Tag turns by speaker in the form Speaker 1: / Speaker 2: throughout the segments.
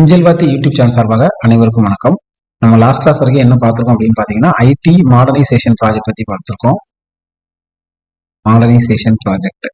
Speaker 1: அஞ்சல் வாத்தி YouTube channel சார்பாக அனைவருக்கும் வணக்கம். நம்ம லாஸ்ட் கிளாஸ் வரைக்கும் என்ன பார்த்துருக்கோம் அப்படின்னு பார்த்தீங்கன்னா ஐடி மாடர்னைசேஷன் ப்ராஜெக்ட் பற்றி பார்த்துருக்கோம். மாடர்னைசேஷன் ப்ராஜெக்ட்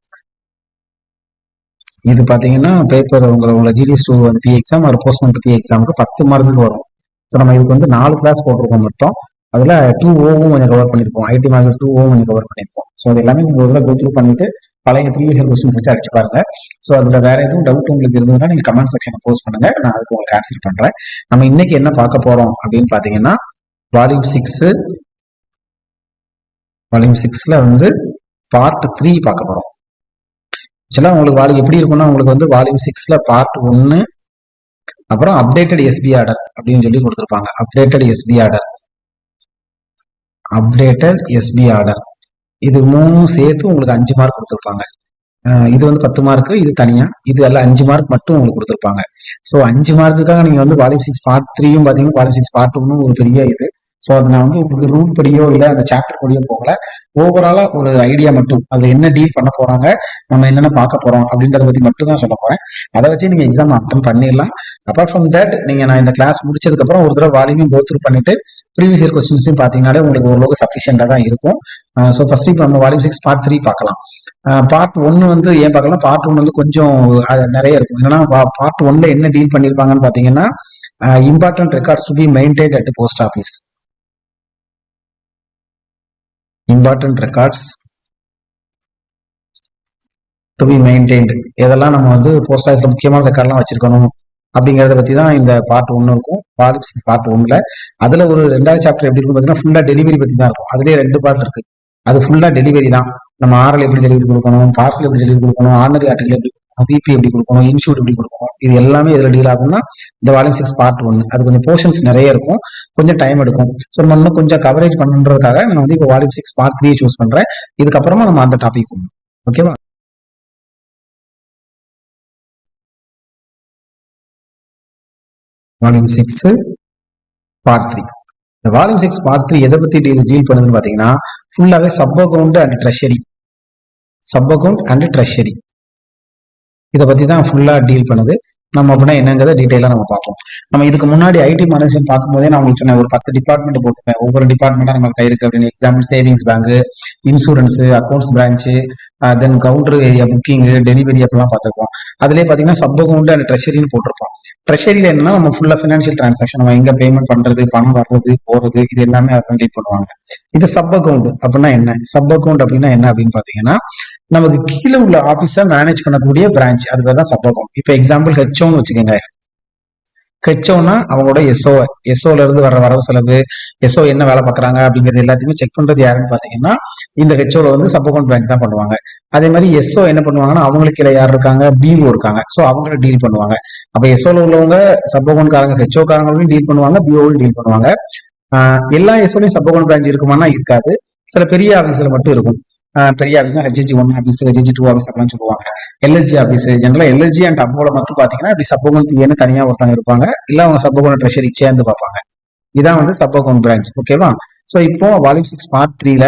Speaker 1: இது பார்த்தீங்கன்னா பேப்பர் உங்களோட ஜிடிஎஸ் டூ வந்து பி எக்ஸாம் ஒரு போஸ்ட்மெண்ட் பி எக்ஸாமுக்கு பத்து மார்க்குக்கு வரும். ஸோ நம்ம இதுக்கு வந்து நாலு கிளாஸ் போட்டிருக்கோம் மொத்தம். அதில் டூ ஓவும் கொஞ்சம் கவர் பண்ணியிருக்கோம் ஐடி மாடல் டூ ஓவும் கொஞ்சம் கவர் பண்ணியிருக்கோம் ஸோ அது எல்லாமே நீங்கள் ஒரு தடவை பண்ணிட்டு பழைய ப்ரீவியஸ் கொஸ்டின்ஸ் வச்சு அடிச்சு பாருங்க. ஸோ அதில் வேற எதுவும் டவுட் உங்களுக்கு இருந்ததுன்னா நீங்கள் கமெண்ட் செக்ஷனை போஸ்ட் பண்ணுங்க. நான் அதுக்கு உங்களுக்கு ஆன்சர் பண்றேன். நம்ம இன்னைக்கு என்ன பார்க்க போறோம் அப்படின்னு பார்த்தீங்கன்னா வால்யூம் சிக்ஸ் வால்யூம் சிக்ஸ்ல வந்து பார்ட் த்ரீ பார்க்க போறோம். ஆக்சுவலாக உங்களுக்கு வால்யூம் எப்படி இருக்கும்னா உங்களுக்கு வந்து வால்யூம் சிக்ஸ்ல பார்ட் ஒன்னு அப்புறம் அப்டேட்டட் எஸ்பி ஆர்டர் அப்படின்னு சொல்லி கொடுத்துருப்பாங்க. Updated SB order updated SB order இது மூணும் சேர்த்து உங்களுக்கு அஞ்சு மார்க் கொடுத்துருப்பாங்க. இது வந்து பத்து மார்க்கு இது தனியா இது எல்லாம் அஞ்சு மார்க் மட்டும் உங்களுக்கு கொடுத்துருப்பாங்க. ஸோ அஞ்சு மார்க்குக்காக நீங்க வந்து வால்யூம் சிக்ஸ் பார்ட் த்ரீயும் பார்த்தீங்கன்னா வால்யூம் சிக்ஸ் பார்ட் ஒன்னும் ஒரு பெரிய இது. ஸோ அதை நான் வந்து உங்களுக்கு ரூல் படியோ இல்லை அந்த சாப்டர் படியோ போகல. ஓவராலா ஒரு ஐடியா மட்டும். அதில் என்ன டீல் பண்ண போறாங்க நம்ம என்னென்ன பார்க்க போறோம் அப்படின்றத பத்தி மட்டும் தான் சொல்ல போறேன். அதை வச்சு நீங்க எக்ஸாம் அட்டன் பண்ணிடலாம். அப்பார்ட் ஃப்ரம் தட் நீங்க நான் இந்த கிளாஸ் முடிச்சதுக்கு அப்புறம் ஒரு தடவை வால்யூமையும் கோத்ரூ பண்ணிட்டு ப்ரீவியஸ் இயர் கொஸ்டின்ஸையும் பார்த்தீங்கன்னாலே உங்களுக்கு ஓரளவுக்கு சஃபிஷியண்டா தான் இருக்கும். ஸோ ஃபர்ஸ்ட் இப்போ நம்ம வால்யூம் சிக்ஸ் பார்ட் த்ரீ பார்க்கலாம். பார்ட் ஒன்று வந்து ஏன் பார்க்கலாம்? பார்ட் ஒன் வந்து கொஞ்சம் அது நிறைய இருக்கும். ஏன்னா பார்ட் ஒன்ல என்ன டீல் பண்ணியிருப்பாங்கன்னு பார்த்தீங்கன்னா important records to be maintain at post office important records to be maintained எதெல்லாம் நம்ம வந்து போஸ்ட் ஆஃபீஸில் முக்கியமான ரெக்கார்ட்லாம் வச்சிருக்கணும் அப்படிங்கிறத பற்றி தான் இந்த பார்ட் ஒன்று இருக்கும். பார்ட் சிக்ஸ் பார்ட் ஒன்றில் அதில் ஒரு ரெண்டாவது சாப்டர் எப்படி இருக்கும் பார்த்தீங்கன்னா ஃபுல்லாக டெலிவரி பற்றி தான் இருக்கும். அதுலேயே ரெண்டு பார்ட் இருக்குது அது ஃபுல்லாக டெலிவரி தான். நம்ம ஆரில் எப்படி டெலிவரி கொடுக்கணும்? பார்சல் எப்படி டெலிவரி கொடுக்கணும்? ஆர்டினரி ஆர்டிகல் எப்படி விபி பிபி எப்படி கொடுக்கணும் இன்ஷூட் எப்படி கொடுக்கணும் இது எல்லாமே இதில் டீல் ஆகும்னா இந்த வால்யூம் சிக்ஸ் பார்ட் ஒன்று அது கொஞ்சம் போர்ஷன்ஸ் நிறைய இருக்கும் கொஞ்சம் டைம் எடுக்கும். ஸோ நம்ம இன்னும் கொஞ்சம் கவரேஜ் பண்ணுன்றதுக்காக நான் வந்து இப்போ volume six part three choose பண்ணுறேன் இதுக்கப்புறமா நம்ம அந்த டாபிக் போகணும். ஓகேவா வால்யூம் சிக்ஸ் பார்ட் த்ரீ இந்த வால்யூம் சிக்ஸ் பார்ட் த்ரீ எதை பற்றி டீல் டீல் பண்ணுதுன்னு பார்த்தீங்கன்னா ஃபுல்லாகவே sub account and treasury sub account and treasury இதை பத்தி தான் ஃபுல்லா டீல் பண்ணுது. நம்ம அப்படின்னா என்னங்கிறத டீட்டெயிலாக நம்ம பார்ப்போம் நம்ம இதுக்கு முன்னாடி ஐடி மேனேஜ்மெண்ட் பார்க்கும்போதே நான் உங்களுக்கு சொன்னேன் ஒரு பத்து டிபார்ட்மெண்ட் போட்டுப்பேன் ஒவ்வொரு டிபார்ட்மெண்ட்டாக நமக்கு இருக்கு அப்படின்னு. Example savings bank insurance accounts branch then counter area booking delivery அப்படிலாம் பார்த்துருப்போம். அதுலேயே பார்த்தீங்கன்னா சப் அக்கௌண்ட் அண்ட் ட்ரெஷரின்னு போட்டிருப்போம். ட்ரெஷரியில் என்னன்னா நம்ம ஃபுல்லாக ஃபினான்ஷியல் டிரான்சாக்ஷன் நம்ம எங்க பேமெண்ட் பண்றது பணம் வர்றது போறது இது எல்லாமே அதை டீல் பண்ணுவாங்க. இது சப் அக்கௌண்ட் அப்படின்னா என்ன? சப் அக்கௌண்ட் அப்படின்னா என்ன அப்படின்னு பார்த்தீங்கன்னா நமக்கு கீழே உள்ள ஆஃபீஸை மேனேஜ் பண்ணக்கூடிய பிரான்ச் அது பேர் தான் சப் அக்கௌண்ட் இப்போ எக்ஸாம்பிள் ஹெச்ஓன்னு வச்சுக்கோங்க. ஹெச்ஓனா அவங்களோட எஸ்ஓ எஸ்ஓல இருந்து வர வரவு செலவு எஸ்ஓ என்ன வேலை பார்க்குறாங்க அப்படிங்கிறது எல்லாத்தையுமே செக் பண்றது யாருன்னு பாத்தீங்கன்னா இந்த ஹெச்ஓல வந்து சப் அக்கௌண்ட் பிரான்ச் தான் பண்ணுவாங்க. அதே மாதிரி எஸ்ஓ என்ன பண்ணுவாங்கன்னா அவங்களுக்கு இல்லை யார் இருக்காங்க? பிஓ இருக்காங்க. ஸோ அவங்கள டீல் பண்ணுவாங்க. அப்போ எஸ்ஓல உள்ளவங்க சப் காரங்க ஹெச்ஓ காரங்களும் டீல் பண்ணுவாங்க பிஓவும் டீல் பண்ணுவாங்க. எல்லா எஸ்ஓலையும் சப்போகன் பிரான்ச் இருக்குமானா இருக்காது. சில பெரிய ஆஃபீஸில் மட்டும் இருக்கும். பெரிய ஆஃபீஸ்னா HG one office HG two office அப்படிலாம் சொல்லுவாங்க. எல்எஸ்ஜி ஆஃபீஸ் ஜென்ரலாக எல்எஸ்ஜி அண்ட் அப்போல மட்டும் பார்த்தீங்கன்னா இப்படி சப்போகன் அக்கௌண்ட் பிஏன்னு ஒருத்தவங்க இருப்பாங்க. இல்லை அவங்க சப்போகன் ட்ரெஷரி சேர்ந்து பார்ப்பாங்க. இதான் வந்து சப்போகன் பிரான்ச் ஓகேவா சோ இப்போ வால்யூம் சிக்ஸ் பார்ட் த்ரீல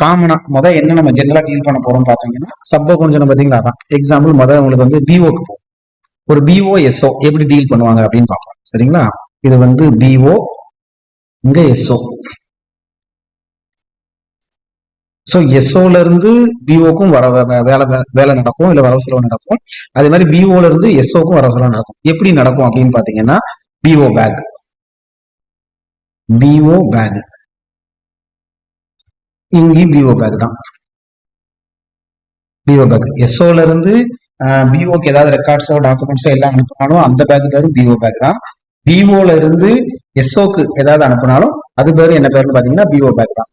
Speaker 1: காமனா முதல் என்ன நம்ம ஜென்ரலா டீல் பண்ண போறோம் பாத்தீங்கன்னா சப்ப கொஞ்சம் பார்த்தீங்களா? பாத்தீங்களா அதான் எக்ஸாம்பிள் முதல் உங்களுக்கு வந்து பிஓக்கு போகும். ஒரு பிஓ எஸ்ஓ எப்படி டீல் பண்ணுவாங்க அப்படின்னு பார்ப்போம். சரிங்களா? இது வந்து பிஓ இங்க எஸ்ஓ ஸோ எஸ்ஓல இருந்து பிஓக்கும் வர வே- வேலை வேலை நடக்கும் இல்ல வரவு செலவு நடக்கும். அதே மாதிரி பிஓல இருந்து எஸ்ஓக்கும் வரவு செலவு நடக்கும். எப்படி நடக்கும் அப்படின்னு பாத்தீங்கன்னா பிஓ பேக் பிஓ பேக் இங்கேயும் பிஓ பேக் தான் பிஓ பேக் எஸ்ஓல இருந்து பிஓக்கு ஏதாவது ரெக்கார்ட்ஸோ டாக்குமெண்ட்ஸோ எல்லாம் அனுப்பினாலும் அந்த பேக் பேரும் பிஓ பேக் தான் பிஓல இருந்து எஸ்ஓக்கு ஏதாவது அனுப்பினாலும் அது பேரும் என்ன பேர்னு பாத்தீங்கன்னா பிஓ பேக் தான்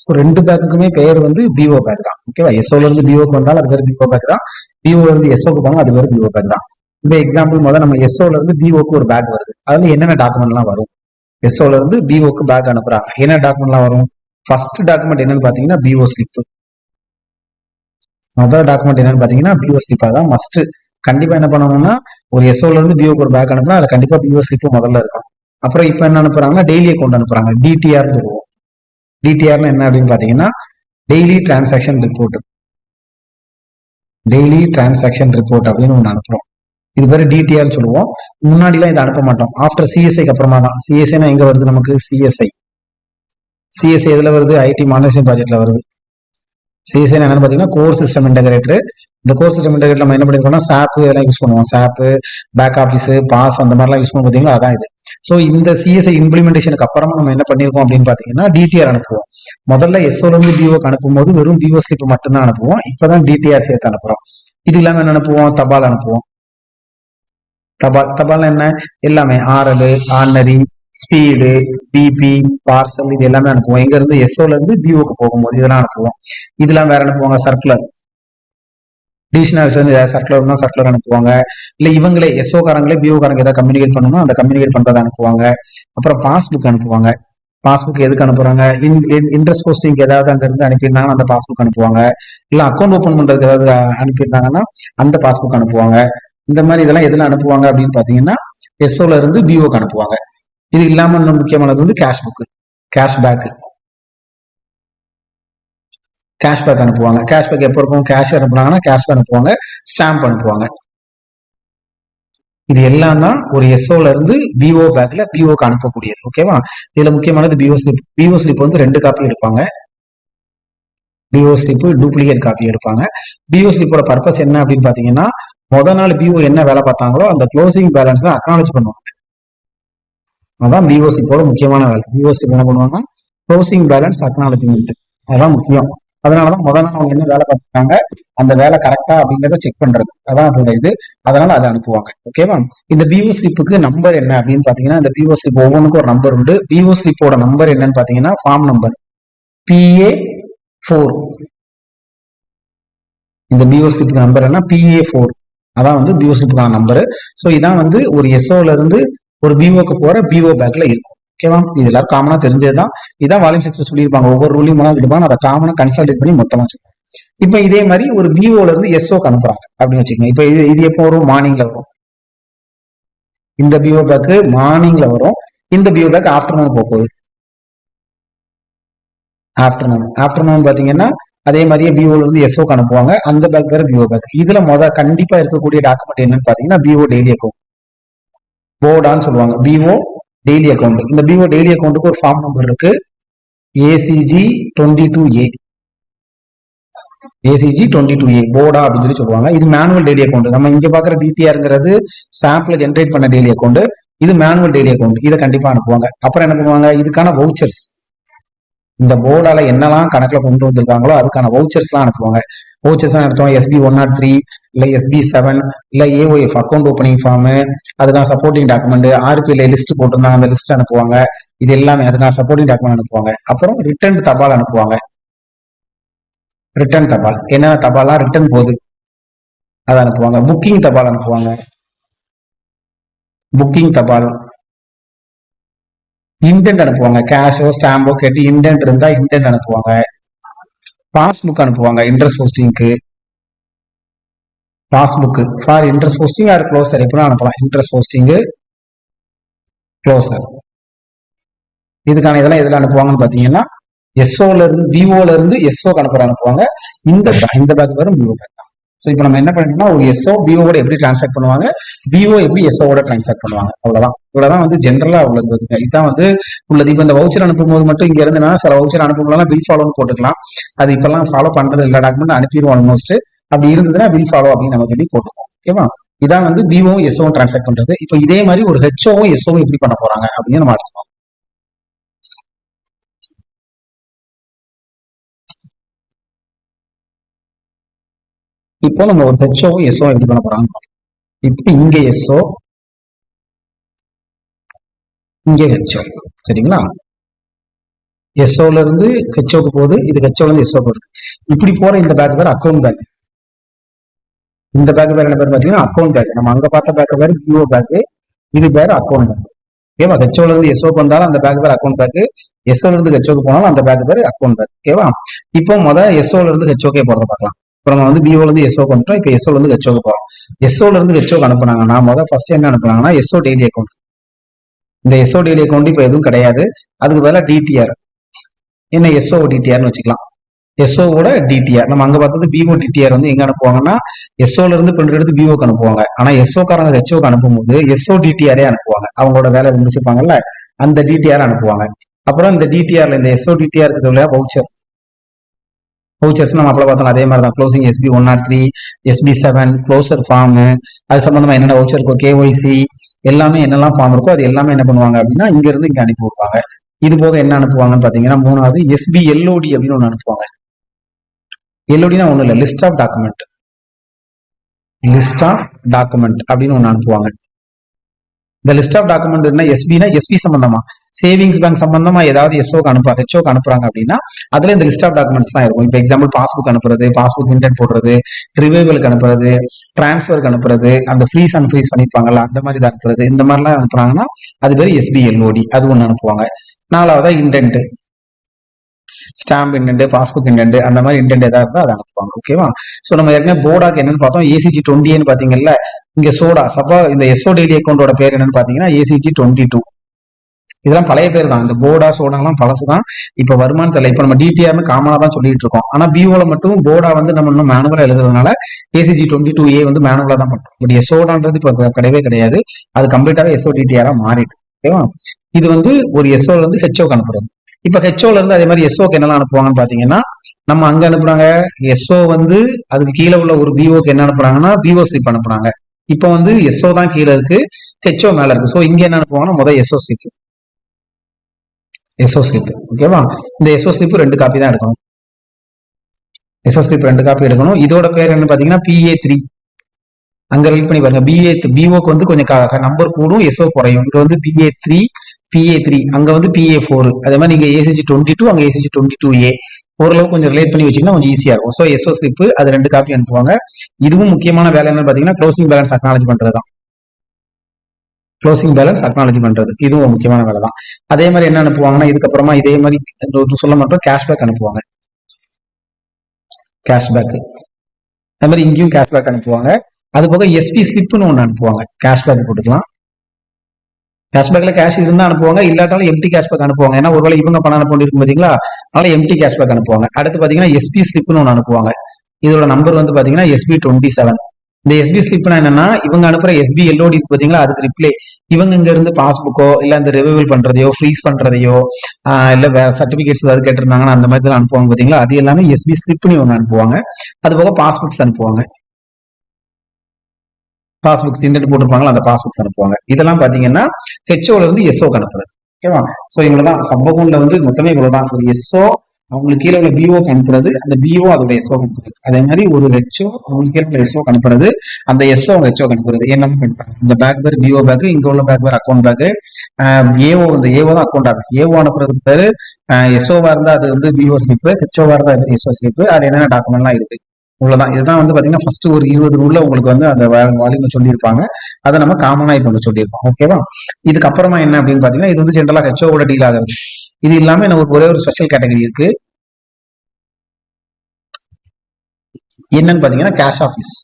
Speaker 1: ஸோ ரெண்டு பேக்குக்குமே பேர் வந்து பிஓ பேக் தான் ஓகேவா எஸ்ஓல இருந்து பிஓக்கு வந்தாலும் அது பேர் பிஓ பேக் தான் பிஓல இருந்து எஸ்ஓக்கு போனாலும் அது பேர் பிஓ பேக் தான் இந்த எக்ஸாம்பிள் முதல்ல நம்ம எஸ்ஓல இருந்து பிஓக்கு ஒரு பேக் வருது அதுல என்னென்ன டாக்குமெண்ட்லாம் வரும் எஸ்ஓல இருந்து பிஓக்கு பேக் அனுப்புறாங்க என்ன டாக்குமெண்ட்லாம் வரும் ஃபர்ஸ்ட் டாக்குமெண்ட் என்னன்னு பார்த்தீங்கன்னா பிஓ ஸ்லிப் முதல் டாக்குமெண்ட் என்னன்னு பார்த்தீங்கன்னா பிஓ ஸ்லிப் அதான் மஸ்ட் கண்டிப்பாக என்ன பண்ணணும்னா ஒரு எஸ்ஓல இருந்து பிஓக்கு ஒரு பேக் அனுப்புனா அதில் கண்டிப்பாக பிஓ ஸ்லிப் முதல்ல இருக்கும் அப்புறம் இப்போ என்ன அனுப்புறாங்கன்னா டெய்லி அக்கௌண்ட் அனுப்புறாங்க. டிடிஆர் சொல்லுவோம். டிடிஆர்னு என்ன அப்படின்னு பார்த்தீங்கன்னா daily transaction report daily transaction report அப்படின்னு ஒன்று அனுப்புறோம். இது பேர் டிடிஆர் சொல்லுவோம். முன்னாடிலாம் இதை அனுப்ப மாட்டோம். ஆஃப்டர் சிஎஸ்ஐக்கு அப்புறமா தான். சிஎஸ்ஐனா எங்க வருது நமக்கு? சிஎஸ்ஐ சிஎஸ்சி எதில் வருது? ஐடி மாடர்னைசேஷன் ப்ராஜெக்டில் வருது. சிஎஸ்ஐ என்னென்னு பாத்தீங்கன்னா கோர் சிஸ்டம் இன்டகிரேட்டர் இந்த கோர் சிஸ்டம் இன்டகிரேட்டர் நம்ம என்ன பண்ணிருக்கோம்னா சாப் இதெல்லாம் யூஸ் பண்ணுவோம். சாப் பேக் ஆஃபீஸு பாஸ் அந்த மாதிரிலாம் யூஸ் பண்ணுவோம் பார்த்தீங்களா அதான் இது. ஸோ இந்த சிஎஸ்ஐ இம்ப்ளிமெண்டேஷனுக்கு அப்புறமா நம்ம என்ன பண்ணிருக்கோம் அப்படின்னு பார்த்தீங்கன்னா டிடிஆர் அனுப்புவோம். முதல்ல எஸ்ஓலேருந்து பிஓக்கு அனுப்பும் போது வெறும் பிஓ ஸ்லிப் மட்டும்தான் அனுப்புவோம். இப்பதான் டிடிஆர் சேர்த்து அனுப்புகிறோம் இது இல்லாமல் என்ன அனுப்புவோம்? தபால் அனுப்புவோம். தபால் தபால் என்ன? எல்லாமே RL ordinary speed PP parcel இது எல்லாமே அனுப்புவோம். எங்க இருந்து எஸ்ஓல இருந்து பிஓக்கு போகும்போது இதெல்லாம் அனுப்புவோம். இதெல்லாம் வேற அனுப்புவாங்க சர்க்குலர் டிவிஷனல்ஸ் வந்து ஏதாவது சர்க்குலர் இருந்தால் சர்க்குலர் அனுப்புவாங்க. இல்லை இவங்களே எஸ்ஓ காரங்களே பிஓ காரங்க ஏதாவது கம்யூனிகேட் பண்ணணும் அந்த கம்யூனிகேட் பண்றதை அனுப்புவாங்க. அப்புறம் பாஸ்புக் அனுப்புவாங்க. பாஸ்புக் எதுக்கு அனுப்புறாங்க? இன்ட்ரெஸ்ட் போஸ்டிங் ஏதாவது அங்க இருந்து அனுப்பியிருந்தாங்கன்னா அந்த பாஸ்புக் அனுப்புவாங்க. இல்ல அக்கௌண்ட் ஓபன் பண்றதுக்கு ஏதாவது அனுப்பியிருந்தாங்கன்னா அந்த பாஸ்புக் அனுப்புவாங்க. இந்த மாதிரி இதெல்லாம் எதுல அனுப்புவாங்க அப்படின்னு பாத்தீங்கன்னா எஸ்ஓல இருந்து பிஓக்கு அனுப்புவாங்க. இது இல்லாம இன்னும் முக்கியமானது வந்து cash book cash bag cash bag அனுப்புவாங்க. கேஷ்பேக் எப்போ இருக்கும்? கேஷ் அனுப்புனாங்கன்னா கேஷ் அனுப்புவாங்க. ஸ்டாம்ப் அனுப்புவாங்க. இது எல்லாம் தான் ஒரு எஸ்ஓல இருந்து பிஓ பேக்ல பிஓக்கு அனுப்பக்கூடியது. ஓகேவா இதுல முக்கியமானது பிஓ ஸ்லிப் பிஓ ஸ்லிப் வந்து ரெண்டு காப்பி எடுப்பாங்க. பிஓ ஸ்லிப் டூப்ளிகேட் காப்பி எடுப்பாங்க. பிஓ ஸ்லிப்போட பர்பஸ் என்ன அப்படின்னு பாத்தீங்கன்னா முத நாள் பிஓ என்ன வேலை பார்த்தாங்களோ அந்த க்ளோசிங் பேலன்ஸ் தான் அக்னாலேஜ் பண்ணுவாங்க. அதான் பிஓ ஸ்லிப்போட முக்கியமான வேலை. பிஓ என்ன பண்ணுவாங்க க்ளோசிங் பேலன்ஸ் அக்னாலஜிமெண்ட் அதான் முக்கியம். அதனாலதான் முத நாள் அவங்க என்ன வேலை பார்த்துருக்காங்க? அந்த வேலை கரெக்டா அப்படிங்கறத செக் பண்றது. அதான் அதோட இது. அதனால அதை அனுப்புவாங்க. ஓகேவா இந்த பிஓ ஸ்லிப்புக்கு நம்பர் என்ன அப்படின்னு பாத்தீங்கன்னா இந்த பிஓ ஸ்லிப் ஒவ்வொன்றுக்கும் ஒரு நம்பர் உண்டு. பிஓ ஸ்லிப்போட நம்பர் என்னன்னு பாத்தீங்கன்னா ஃபார்ம் நம்பர் பிஏ ஃபோர் இந்த பிஓ ஸ்லிப்புக்கு நம்பர் என்ன? பிஏ ஃபோர் அதான் வந்து பிஓ ஸ்லிப்புக்கான நம்பர் ஸோ இதான் வந்து ஒரு எஸ்ஓல இருந்து ஒரு பிஓக்கு போற பிஓ பேக்ல இருக்கும். ஓகேவா இது எல்லாரும் காமனா தெரிஞ்சதுதான். இதான் வால்யூம் செக்ஷன் சொல்லியிருப்பாங்க. ஒவ்வொரு ரூலையும் விடுவாங்க அதை காமனா கன்சல்டேட் பண்ணி மொத்தமா சொல்லுவாங்க இப்ப இதே மாதிரி ஒரு பிஓல இருந்து எஸ்ஓக்கு அனுப்புறாங்க. அப்படின்னு வச்சுக்கோங்க. இப்போ இது இது எப்போ வரும்? மார்னிங்ல வரும். இந்த பிஓ பேக்கு மார்னிங்ல வரும். இந்த பிஓ பேக் ஆஃப்டர்நூன் போக போகுது. ஆஃப்டர்நூன் ஆஃப்டர்நூன் பாத்தீங்கன்னா அதே மாதிரியே பிஓல இருந்து எஸ்ஓக்கு அனுப்புவாங்க. அந்த பேக் வேற பிஓ பேக் இதுல மொத கண்டிப்பா இருக்கக்கூடிய டாக்குமெண்ட் என்னன்னு பாத்தீங்கன்னா பிஓ டெய்லி அக்கௌண்ட் போடான்னு சொல்லுவாங்க. பிஓ டெய்லி அக்கௌண்ட் இந்த பிஓ டெய்லி அக்கௌண்ட்டுக்கு ஒரு ஃபார்ம் நம்பர் இருக்கு. ACG twenty two A ACG twenty two A போர்டா அப்படின்னு சொல்லி சொல்லுவாங்க. இது மேனுவல் டெய்லி அக்கௌண்ட் நம்ம இங்க பாக்குற டிடிஆர்ங்கிறது சாம்பிள் ஜென்ரேட் பண்ண டெய்லி அக்கௌண்ட் இது மேனுவல் டெய்லி அக்கௌண்ட் இதை கண்டிப்பா அனுப்புவாங்க. அப்புறம் என்ன பண்ணுவாங்க? இதுக்கான வவுச்சர்ஸ் இந்த போர்டால என்னெல்லாம் கணக்குல கொண்டு வந்திருக்காங்களோ அதுக்கான வவுச்சர்ஸ் எல்லாம் அனுப்புவாங்க. வவுச்சர்ஸ் அனுப்புவோம் எஸ்பி ஒன் நாட் த்ரீ இல்லை எஸ்பி செவன் இல்லை ஏஓஎஃப் அக்கௌண்ட் ஓப்பனிங் ஃபார்மு அதுக்கான சப்போர்ட்டிங் டாக்குமெண்ட் ஆர்பிஐல லிஸ்ட் போட்டிருந்தாங்க அந்த லிஸ்ட் அனுப்புவாங்க. இது எல்லாமே அதுக்கான சப்போர்ட்டிங் டாக்குமெண்ட் அனுப்புவாங்க. அப்புறம் ரிட்டர்ன் தபால் அனுப்புவாங்க. ரிட்டர்ன் தபால். என்னென்ன தபாலாம் ரிட்டர்ன் போகுது? அதை அனுப்புவாங்க. புக்கிங் தபால் அனுப்புவாங்க. புக்கிங் தபால். இன்டென்ட் அனுப்புவாங்க. கேஷோ ஸ்டாம்போ கேட்டு இன்டென்ட் இருந்தா இன்டென்ட் அனுப்புவாங்க. பாஸ்புக் அனுப்புவாங்க. Interest போஸ்டிங்க்கு passbook for interest posting or closure எப்படி அனுப்பலாம். இன்ட்ரெஸ்ட் போஸ்டிங் க்ளோசர் இதுக்கான இதெல்லாம் எதில் அனுப்புவாங்கன்னு பார்த்தீங்கன்னா எஸ்ஓல இருந்து விஓல இருந்து எஸ்ஓ அனுப்புற அனுப்புவாங்க. இந்த இந்த பேக் வரும் பிஓ பேக் ஸோ இப்போ நம்ம என்ன பண்ணிட்டோம்னா ஒரு எஸ்ஓ பிஓவோட எப்படி டிரான்சாக்ட் பண்ணுவாங்க? பிஓ எப்படி எஸ்ஓவோட டிரான்சாக்ட் பண்ணுவாங்க? அவ்வளோதான் இவ்வளோதான் வந்து ஜென்ரலா உள்ளது பாத்துங்க. இதுதான் வந்து உள்ளது. இப்போ இந்த வவுச்சர் அனுப்பும் போது மட்டும் இங்க இருந்துனா சில வவுச்சர் அனுப்பும்போதெல்லாம் பில் ஃபாலோன்னு போட்டுக்கலாம். அது இப்பெல்லாம் ஃபாலோ பண்றது எல்லா டாக்குமெண்ட் அனுப்பிடுவோம் ஆல்மோஸ்ட் அப்படி இருந்ததுன்னா வில் ஃபாலோ அப்படின்னு நம்ம சொல்லி போட்டுக்கோம் ஓகேவா இதான் வந்து பிஓவும் எஸ்ஓவும் டிரான்சாக்ட் பண்றது. இப்போ இதே மாதிரி ஒரு ஹெச்ஓவும் எஸ்ஓவும் எப்படி பண்ண போறாங்க அப்படின்னு நம்ம அடுத்து இப்போ நம்ம ஒரு ஹெச்ஓ எஸ்ஓ எப்படி பண்ண போறாங்க இப்போ இங்க எஸ்ஓ இங்க ஹெச்ஓ சரிங்களா? எஸ்ஓல இருந்து ஹெச்ஓக்கு போகுது. இது ஹெச்ஓல இருந்து எஸ்ஓ போகுது இப்படி போற இந்த பேக் பேர் அக்கௌண்ட் பேக் இந்த பேக் பேர் என்ன பேர் பாத்தீங்கன்னா அக்கௌண்ட் பேக் நம்ம அங்க பார்த்த பேக் பேர் பிஓ பேக் இது பேர் அக்கௌண்ட் பேக் ஓகேவா ஹெச்ஓல இருந்து எஸ்ஓக்கு வந்தாலும் அந்த பேக் பேர் அக்கௌண்ட் பேக் எஸ்ஓல இருந்து ஹெச்ஓக்கு போனாலும் அந்த பேக் பேர் அக்கௌண்ட் பேக் ஓகேவா இப்போ முத எஸ்ஓல இருந்து ஹெச்ஓகே போறத பார்க்கலாம். இப்போ நம்ம வந்து பிஓல இருந்து எஸ்ஓக்கு வந்துட்டோம். இப்போ எஸ்ஓல இருந்து ஹெச்ஓக்கு போறோம். எஸ்ஓல இருந்து ஹெச்ஓக்கு அனுப்புனாங்கன்னா முதல் ஃபர்ஸ்ட் என்ன அனுப்புனாங்கன்னா எஸ்ஓ டெய்லி அக்கௌண்ட் இந்த எஸ்ஓ டெய்லி அக்கௌண்ட் இப்போ எதுவும் கிடையாது. அதுக்கு பதிலாக டிடிஆர் என்ன எஸ்ஓ டிடிஆர்னு வச்சுக்கலாம். எஸ்ஓ கூட டிடிஆர் நம்ம அங்க பார்த்தது பிஓ டிடிஆர் வந்து எங்க அனுப்புவாங்கன்னா எஸ்ஓல இருந்து பிரிண்ட் எடுத்து பிஓக்கு அனுப்புவாங்க. ஆனா எஸ்ஓ காரங்க ஹெச்ஓக்கு அனுப்பும்போது எஸ்ஓ டிடிஆரே அனுப்புவாங்க. அவங்களோட வேலை முடிச்சிருப்பாங்கல்ல அந்த டிடிஆர் அனுப்புவாங்க. அப்புறம் இந்த டிடிஆர்ல இந்த எஸ்ஓ டிடிஆர் தேவையா வவுச்சர் வவுச்சர்ஸ் நம்ம அப்பல பார்த்தோம் அதே மாதிரி தான் closing SB one naught three SB seven closure form அது சம்பந்தமா என்னென்ன வவுச்சர் இருக்கோ கேஒய்சி எல்லாமே என்னெல்லாம் ஃபார்ம் இருக்கோ அது எல்லாமே என்ன பண்ணுவாங்க அப்படின்னா இங்க இருந்து இங்க அனுப்பி விடுவாங்க. இது போக என்ன அனுப்புவாங்கன்னு பாத்தீங்கன்னா மூணாவது எஸ்பி எல்ஓடி அப்படின்னு ஒன்று அனுப்புவாங்க. எல்ஓடினா ஒன்றும் இல்லை. List of document list of document அப்படின்னு ஒன்று அனுப்புவாங்க. இந்த லிஸ்ட் ஆஃப் டாக்குமெண்ட் என்ன எஸ்பினா எஸ்பி சம்பந்தமா? சேவிங்ஸ் பேங்க் சம்பந்தமா ஏதாவது எஸ்ஓக்கு அனுப்ப ஹெச்ஓக்கு அனுப்புறாங்க அப்படின்னா அதுல இந்த லிஸ்ட் ஆஃப் டாக்குமெண்ட்ஸ்லாம் இருக்கும். இப்போ எக்ஸாம்பிள் பாஸ்புக் அனுப்புறது பாஸ்புக் இன்டென்ட் போடுறது ரிவைவலுக்கு அனுப்புறது டிரான்ஸ்ஃபருக்கு அனுப்புறது அந்த ஃப்ரீஸ் அண்ட் ஃப்ரீஸ் பண்ணிருப்பாங்கல்ல அந்த மாதிரி தான் அனுப்புறது. இந்த மாதிரிலாம் அனுப்புறாங்கன்னா அது பேர் எஸ்பிஎல்ஓடி அது ஒன்று அனுப்புவாங்க. நாலாவதா indent stamp indent passbook indent அந்த மாதிரி இன்டென்ட் ஏதாவது இருந்தால் அதை அனுப்புவாங்க ஓகேவா ஸோ நம்ம ஏற்கனவே போர்டாக்கு என்னன்னு பார்த்தோம் ஏசிஜி டுவெண்ட்டின்னு பார்த்தீங்கல்ல இங்க சோடா சப்பா இந்த எஸ்ஓடிடி அக்கௌண்டோட பேர் என்னன்னு பார்த்தீங்கன்னா ஏசிஜி டுவெண்ட்டி டூ இதெல்லாம் பழைய பேர் தான் இந்த போர்டா சோடாலாம் பழசு தான். இப்போ தெரியல இப்போ நம்ம டிடிஆர்னு காமனாக தான் சொல்லிட்டு இருக்கோம். ஆனால் பிஓல மட்டும் போர்டா வந்து நம்ம இன்னும் மேனுவலாக எழுதுறதுனால ஏசிஜி டுவெண்ட்டி டூ ஏ வந்து மேனுவலாக தான் பண்ணுறோம் பட் எஸ்ஓடான்றது இப்போ கிடையவே கிடையாது. அது கம்ப்ளீட்டாகவே எஸ்ஓ டிடிஆராக மாறிட்டு ஓகேவா இது வந்து ஒரு எஸ்ஓல இருந்து ஹெச்ஓக்கு அனுப்புறது. இப்போ ஹெச்ஓல இருந்து அதே மாதிரி எஸ்ஓக்கு என்னெல்லாம் அனுப்புவாங்கன்னு பார்த்தீங்கன்னா நம்ம அங்க அனுப்புறாங்க. எஸ்ஓ வந்து அதுக்கு கீழே உள்ள ஒரு பிஓக்கு என்ன அனுப்புறாங்கன்னா பிஓ ஸ்லிப் அனுப்புறாங்க. இப்போ வந்து எஸ்ஓ தான் கீழே இருக்கு ஹெச்ஓ மேல இருக்கு. ஸோ இங்க என்ன அனுப்புவாங்கன்னா முதல் எஸ்ஓ ஸ்லிப் எஸ்ஓ ஸ்லிப் ஓகேவா இந்த எஸ்ஓ ஸ்லிப் ரெண்டு காப்பி தான் எடுக்கணும். எஸ்ஓ ஸ்லிப் ரெண்டு காப்பி எடுக்கணும். இதோட பேர் என்ன பாத்தீங்கன்னா பிஏ த்ரீ அங்க ரீட் பண்ணி பாருங்க. பிஏ பிஓக்கு வந்து கொஞ்சம் நம்பர் கூடும் எஸ்ஓ குறையும். இங்க வந்து பிஏ த்ரீ பிஏ த்ரீ அங்கே வந்து பிஏ ஃபோர் அதே மாதிரி நீங்கள் ஏசிஜி டுவெண்ட்டி டூ அங்கே ஏசிஜி டுவெண்ட்டி டூ ஏ ஓரளவு கொஞ்சம் ரிலேட் பண்ணி வச்சீங்கன்னா கொஞ்சம் ஈஸியாக இருக்கும். ஸோ எஸ்ஓ ஸ்லிப் அது ரெண்டு காப்பி அனுப்புவாங்க. இதுவும் முக்கியமான வேலை என்னன்னு பார்த்தீங்கன்னா க்ளோசிங் பேலன்ஸ் அக்னாலஜ் பண்ணுறது தான் க்ளோசிங் பேலன்ஸ் அக்னாலஜ் பண்றது. இதுவும் ஒரு முக்கியமான வேலை தான். அதே மாதிரி என்ன அனுப்புவாங்கன்னா இதுக்கப்புறமா இதே மாதிரி சொல்ல மாட்டோம் கேஷ்பேக் அனுப்புவாங்க. கேஷ்பேக் அது மாதிரி இங்கேயும் கேஷ்பேக் அனுப்புவாங்க. அது போக எஸ்பி ஸ்லிப்னு ஒன்று அனுப்புவாங்க. கேஷ்பேக் போட்டுக்கலாம். கேஷ்பேக்ல கேஷ் இருந்தா அனுப்புவாங்க இல்லாட்டாலும் எம்டி கேஷ்பேக் அனுப்புவாங்க. ஏன்னா ஒருவேளை இவங்க பணம் அனுப்ப வேண்டியிருக்கும் பாத்தீங்களா? அதனால எம்டி கேஷ்பேக் அனுப்புவாங்க. அடுத்து பாத்தீங்கன்னா எஸ்பி ஸ்லிப்னு ஒன்று அனுப்புவாங்க. இதோட நம்பர் வந்து பாத்தீங்கன்னா எஸ்பி டுவெண்ட்டி செவன் இந்த எஸ்பி ஸ்லிப்னா என்னன்னா இவங்க அனுப்புற எஸ்பி எல்ஓடி பாத்தீங்களா அதுக்கு ரிப்ளை இவங்க இங்க இருந்து பாஸ்புக்கோ இல்ல அந்த ரிவைவல் பண்றதையோ ஃப்ரீஸ் பண்றதையோ ஆஹ் இல்ல சர்டிபிகேட்ஸ் ஏதாவது கேட்டிருந்தாங்கன்னா அந்த மாதிரி அனுப்புவாங்க பாத்தீங்களா? அது எல்லாமே எஸ்பி ஸ்லிப்னு இவங்க அனுப்புவாங்க. அது போக பாஸ்புக்ஸ் அனுப்புவாங்க. பாஸ்புக்ஸ் இன்டென்ட் போட்டிருப்பாங்களா அந்த பாஸ்புக்ஸ் அனுப்புவாங்க. இதெல்லாம் பாத்தீங்கன்னா ஹெச்ஓல இருந்து எஸ்ஓக்கு அனுப்புறது. ஓகேவா ஸோ இவ்வளவுதான் சம்பவம்ல வந்து மொத்தமே இவ்வளவுதான் ஒரு எஸ்ஓ அவங்களுக்கு கீழே உள்ள பிஓக்கு அனுப்புறது அந்த பிஓ அதோட எஸ்ஓ அனுப்புறது. அதே மாதிரி ஒரு ஹெச்ஓ அவங்களுக்கு கீழே உள்ள எஸ்ஓ அனுப்புறது அந்த எஸ்ஓ அவங்க ஹெச்ஓ அனுப்புறது. என்னன்னு அனுப்புறாங்க இந்த பேக் பேர் பிஓ பேக் இங்க உள்ள பேக் பேர் அக்கௌண்ட் பேக் ஏஓ இந்த ஏஓ தான் அக்கௌண்ட் ஆஃபீஸ் ஏஓ அனுப்புறதுக்கு பேரு எஸ்ஓவா இருந்தா அது வந்து பிஓ ஸ்லிப் ஹெச்ஓவா இருந்தா எஸ்ஓ ஸ்லிப் அது என்னென்ன டாக்குமெண்ட்லாம் இருக்கு? இவ்வளவுதான். இதுதான் வந்து பாத்தீங்கன்னா ஃபர்ஸ்ட் ஒரு இருபது ரூல்ல உங்களுக்கு வந்து அந்த வால்யூம் சொல்லியிருப்பாங்க. அதை நம்ம காமனா இப்போ வந்து சொல்லியிருப்போம். ஓகேவா இதுக்கப்புறமா என்ன அப்படின்னு பாத்தீங்கன்னா இது வந்து ஜென்ரலா ஹெச்ஓவோட டீல் ஆகுது. இது இல்லாம எனக்கு ஒரே ஒரு ஸ்பெஷல் கேட்டகரி இருக்கு. என்னன்னு பாத்தீங்கன்னா கேஷ் ஆஃபீஸ்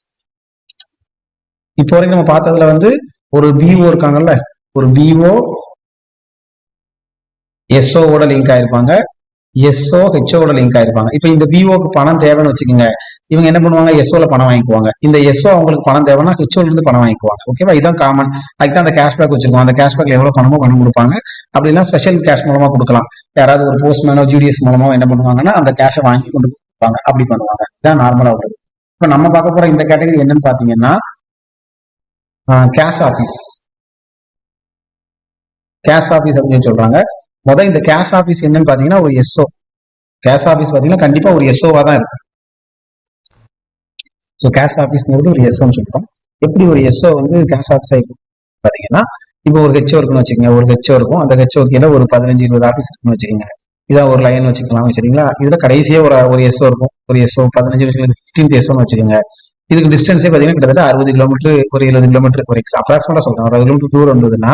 Speaker 1: இப்போ வரைக்கும் நம்ம பார்த்ததுல வந்து ஒரு பிஓ இருக்காங்கல்ல ஒரு பிஓ எஸ்ஓவோட லிங்க் ஆயிருப்பாங்க. எஸ்ஓ ஹெச்ஓட லிங்க் ஆயிருப்பாங்க. இப்போ இந்த பிஓக்கு பணம் தேவைன்னு வச்சுக்கோங்க. இவங்க என்ன பண்ணுவாங்க? எஸ்ஓல பணம் வாங்கிக்குவாங்க. இந்த எஸ்ஓ அவங்களுக்கு பணம் தேவைன்னா ஹெச்ஓல இருந்து பணம் வாங்கிக்குவாங்க. ஓகேவா இதுதான் காமன் அதுக்கு தான் அந்த கேஷ்பேக் வச்சிருக்கோம். அந்த கேஷ்பேக்ல எவ்வளவு பணமோ பணம் கொடுப்பாங்க. அப்படின்னா ஸ்பெஷல் கேஷ் மூலமா கொடுக்கலாம். யாராவது ஒரு போஸ்ட்மேனோ ஜிடிஎஸ் மூலமோ என்ன பண்ணுவாங்கன்னா அந்த கேஷை வாங்கி கொண்டு கொடுப்பாங்க அப்படி பண்ணுவாங்க. இதான் நார்மலா வருது இப்ப நம்ம பார்க்க போற இந்த கேட்டகரி என்னன்னு பாத்தீங்கன்னா கேஷ் ஆஃபீஸ் கேஷ் ஆஃபீஸ் அப்படின்னு சொல்றாங்க. முதல் இந்த கேஷ் ஆஃபீஸ் என்னன்னு பாத்தீங்கன்னா ஒரு எஸ்ஓ கேஷ் ஆஃபீஸ் பாத்தீங்கன்னா கண்டிப்பா ஒரு எஸ்ஓவா தான் இருக்கும். ஸோ கேஷ் ஆஃபீஸ்ங்கிறது ஒரு எஸ்ஓன்னு சொல்கிறோம் எப்படி ஒரு எஸ்ஓ வந்து கேஷ் ஆஃபீஸ் ஆகிருக்கும் பார்த்தீங்கன்னா இப்போ ஒரு ஹெச்ஓ இருக்குன்னு வச்சுக்கோங்க. ஒரு ஹெச்ஓ இருக்கும். அந்த ஹெச்ஓ கீழே ஒரு பதினஞ்சு இருபது ஆஃபீஸ் இருக்குன்னு வச்சுக்கோங்க. இதான் ஒரு லைன் வச்சுக்கலாம் சரிங்களா? இதில் கடைசியாக ஒரு ஒரு எஸ்ஓ இருக்கும். ஒரு எஸ்ஓ பதினஞ்சு ஃபிஃப்டீன்த் எஸ்ஓன்னு வச்சுக்கோங்க. இதுக்கு டிஸ்டன்ஸே பார்த்தீங்கன்னா கிட்டத்தட்ட அறுபது கிலோமீட்டர் ஒரு எழுபது கிலோமீட்டர் ஒரு எக்ஸ் அப்ராக்சிமேட்டா சொல்றேன். ஒரு அறுபது கிலோமீட்டர் தூரம் இருந்ததுன்னா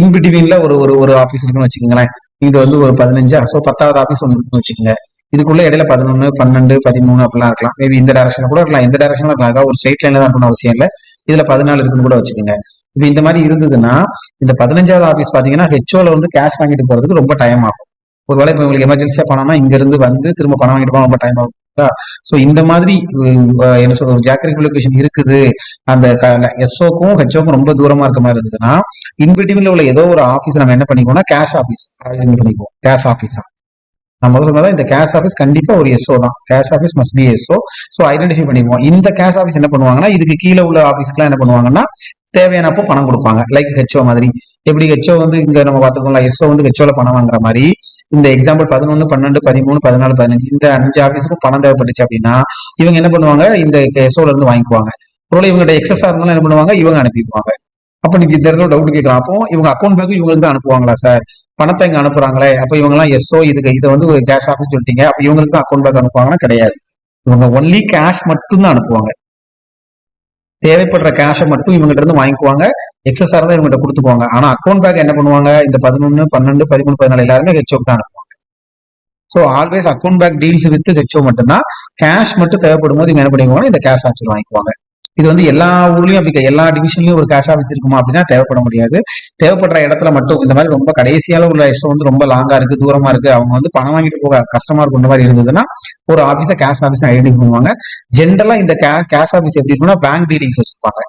Speaker 1: இன் பிட்வீனில் ஒரு ஒரு ஒரு ஆஃபீஸ் இருக்குன்னு வச்சுக்கோங்களேன். இது வந்து ஒரு பதினஞ்சா? ஸோ பத்தாவது ஆஃபீஸ் ஒன்று இருக்குன்னு வச்சுக்கோங்க. இதுக்குள்ள இடையில பதினொன்று பன்னெண்டு பதிமூணு அப்படிலாம் இருக்கலாம். மேபி இந்த டேரக்ஷன்ல கூட இருக்கலாம். எந்த டேரக்ஷன்ல இருக்கலாம். ஒரு ஸ்ட்ரெயிட் லைன்ல தான் இருக்கணும் அவசியம் இல்லை. இதுல பதினாலு இருக்குன்னு கூட வச்சுக்கோங்க. இப்போ இந்த மாதிரி இருந்ததுன்னா இந்த பதினஞ்சாவது ஆஃபீஸ் பாத்தீங்கன்னா ஹெச்ஓல வந்து கேஷ் வாங்கிட்டு போறதுக்கு ரொம்ப டைம் ஆகும். ஒருவேளை இப்போ உங்களுக்கு எமர்ஜென்சியா பணம்னா இங்க இருந்து வந்து திரும்ப பணம் வாங்கிட்டு போக ரொம்ப டைம் ஆகும். ஸோ இந்த மாதிரி என்ன சொல்றது ஜாக்கிரபிள் லொகேஷன் இருக்குது. அந்த எஸ்ஓக்கும் ஹெச்ஓக்கும் ரொம்ப தூரமா இருக்க மாதிரி இருந்ததுன்னா இன்பிட்வீன்ல உள்ள ஏதோ ஒரு ஆஃபீஸ் நம்ம என்ன பண்ணிக்குவோம்னா கேஷ் ஆஃபீஸ் பண்ணிக்குவோம். கேஷ் ஆஃபீஸா நான் முதல்ல சொன்னதா இந்த கேஷ் ஆஃபீஸ் கண்டிப்பா ஒரு எஸ்ஓ தான். Cash office must be SO so identify பண்ணிடுவோம் இந்த கேஷ் ஆஃபீஸ் என்ன பண்ணுவாங்கன்னா இதுக்கு கீழே உள்ள ஆஃபீஸ்க்குலாம் என்ன பண்ணுவாங்கன்னா தேவையானப்போ பணம் கொடுப்பாங்க. லைக் ஹெச்ஓ மாதிரி. எப்படி ஹெச்ஓ வந்து இங்க நம்ம பார்த்துக்கோங்களா எஸ்ஓ வந்து ஹெச்ஓல பணம் வாங்குற மாதிரி. இந்த எக்ஸாம்பிள் பதினொன்று பன்னெண்டு பதிமூணு பதினாலு பதினஞ்சு இந்த அஞ்சு ஆஃபீஸுக்கும் பணம் தேவைப்பட்டுச்சு அப்படின்னா இவங்க என்ன பண்ணுவாங்க இந்த எஸ்ஓல இருந்து வாங்கிக்குவாங்க. ஒருவேளை இவங்ககிட்ட எக்ஸஸா இருந்தாலும் என்ன பண்ணுவாங்க இவங்க அனுப்பிடுவாங்க அப்ப நீங்க இந்த இடத்துல டவுட் கேட்கலாம். அப்போ இவங்க அக்கௌண்ட் பேக்கு இவங்களுக்கு தான் அனுப்புவாங்களா சார் பணத்தை இங்க அனுப்புறாங்களே அப்ப இவங்க எல்லாம் எஸ்ஓ இதுக்கு இதை வந்து ஒரு கேஷ் ஆஃபீஸ் சொல்லிட்டீங்க அப்ப இவங்களுக்கு தான் அக்கௌண்ட் பேக் அனுப்புவாங்கன்னா கிடையாது. இவங்க ஒன்லி கேஷ் மட்டும் தான் அனுப்புவாங்க. தேவைப்படுற கேஷை மட்டும் இவங்ககிட்ட இருந்து வாங்கிக்குவாங்க. எக்ஸஸ் இருந்தா இவங்ககிட்ட கொடுத்துக்குவாங்க. ஆனா அக்கௌண்ட் பேக் என்ன பண்ணுவாங்க? இந்த பதினொன்னு பன்னெண்டு பதிமூணு பதினாலு எல்லாருமே ஹெச்ஓக்கு தான் அனுப்புவாங்க. So always account bag deals with HO மட்டும்தான். கேஷ் மட்டும் தேவைப்படும் போது இவங்க என்ன பண்ணிக்குவாங்க இந்த கேஷ் ஆஃபீஸில் வாங்கிக்குவாங்க. இது வந்து எல்லா ஊர்லயும் அப்படி எல்லா டிவிஷன்லயும் ஒரு கேஷ் ஆஃபீஸ் இருக்குமா அப்படின்னா தேவைப்பட முடியாது. தேவைப்படுற இடத்துல மட்டும் இந்த மாதிரி ரொம்ப கடைசியால உள்ள இஷ்டம் வந்து ரொம்ப லாங்கா இருக்கு தூரமா இருக்கு. அவங்க வந்து பணம் வாங்கிட்டு போக கஷ்டமா இருக்கும் இந்த மாதிரி இருந்ததுன்னா ஒரு ஆஃபீஸை கேஷ் ஆஃபீஸ் ஐடென்டிஃபை பண்ணுவாங்க. ஜென்ரலா இந்த கேஷ் ஆஃபீஸ் எப்படி இருக்குன்னா பேங்க் டீலிங்ஸ் வச்சிருப்பாங்க.